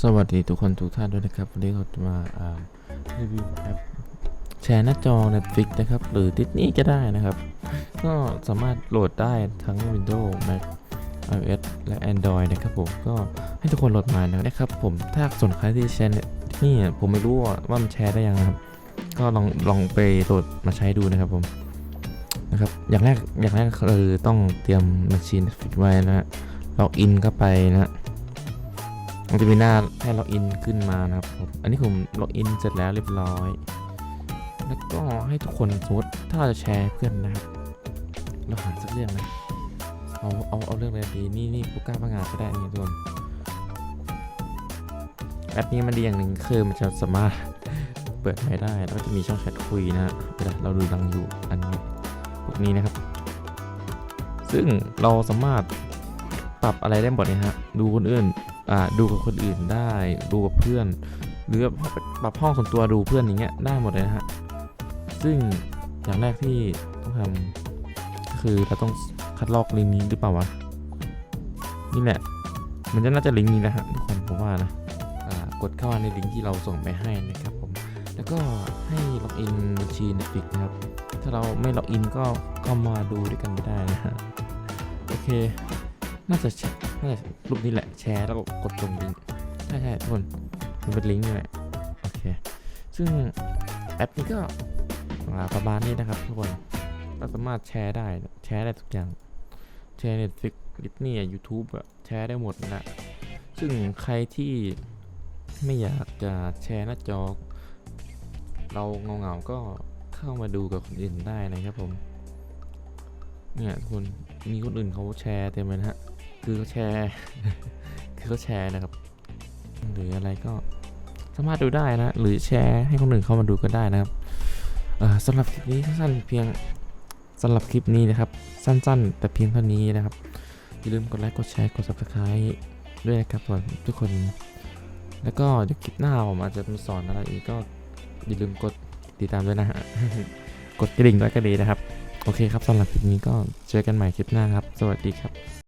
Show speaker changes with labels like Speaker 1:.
Speaker 1: สวัสดีทุกคนทุกท่านด้วยนะครับ วันนี้เราจะมาารีวิวแอปแชร์หน้าจอ Netflix นะครับ หรือ Disney ก็ได้นะครับ ก็สามารถโหลดได้ทั้ง Windows Mac iOS และ Android นะครับผมก็ให้ทุกคนโหลดมานะครับ ผมถ้าส่วนใครที่แชร์นี่ผมไม่รู้ว่ามันแชร์ได้ยังครับ ก็ลองลองไปโหลดมาใช้ดูนะครับผมนะครับอย่างแรกอย่างแรกคือต้องเตรียมบัญชี Netflix ไว้นะฮะล็อกอินเข้าไปนะฮะ มันจะมีหน้าให้ล็อกอินขึ้นมานะครับผมอันนี้ผมล็อกอินเสร็จแล้วเรียบร้อย แล้วก็ให้ทุกคนสมมติถ้าเราจะแชร์เพื่อนนะครับเราหาสักเรื่องนะเอาเอาเอาเรื่องอะไรดีนี่นี่ปุก้าพังงาก็ได้นี่ทุกคนแอปนี้มันดีอย่างหนึ่งคือมันจะสามารถเปิดไม่ได้แล้วก็จะมีช่องแชทคุยนะฮะเราดูดังอยู่อันนี้พวกนี้นะครับ ซึ่งเราสามารถปรับอะไรได้หมดเลยฮะดูคนอื่น ดูกับคนอื่นได้ ดูกับเพื่อน หรือปรับห้องส่วนตัวดูเพื่อนอย่างเงี้ยได้หมดเลยนะฮะ ซึ่งอย่างแรกที่ต้องทำก็คือเราต้องคัดลอกลิงก์นี้หรือเปล่าวะ นี่แหละ มันจะน่าจะลิงก์นี้นะฮะทุกคนผมว่านะกดเข้ามาในลิงก์ที่เราส่งไปให้นะครับผม แล้วก็ให้ล็อกอินบัญชี Netflix นะครับ ถ้าเราไม่ล็อกอินก็เข้ามาดูด้วยกันไม่ได้นะฮะ โอเค น่าจะแชร์น่าจะรูปนี้แหละแชร์แล้วก็กดตรงลิงก์ใช่ใช่ทุกคนมันเป็นลิงก์นี่แหละโอเคซึ่งแอปนี้ก็ประมาณนี้นะครับทุกคนเราสามารถแชร์ได้แชร์ได้ทุกอย่างแชร์ Netflix Disney ยูทูบอะแชร์ได้หมดนะซึ่งใครที่ไม่อยากจะแชร์หน้าจอ เราเงาๆก็เข้ามาดูกับคนอื่นได้นะครับผมเนี่ยทุกคนมีคนอื่นเขาแชร์เต็มเลยนะฮะ คือเขาแชร์ คือเขาแชร์นะครับ หรืออะไรก็สามารถดูได้นะ หรือแชร์ให้คนอื่นเข้ามาดูก็ได้นะครับสำหรับคลิปนี้สั้นเพียงสำหรับคลิปนี้นะครับ สั้นๆ แต่เพียงเท่านี้นะครับ อย่าลืมกดไลค์กดแชร์กด subscribe ด้วยนะครับสำหรับทุกคน แล้วก็เดี๋ยวคลิปหน้าผมอาจจะมาสอนอะไรอีกก็อย่าลืมกดติดตามด้วยนะฮะกดกระดิ่งด้วยก็ดีนะครับ โอเคครับสำหรับคลิปนี้ก็เจอกันใหม่คลิปหน้าครับ สวัสดีครับ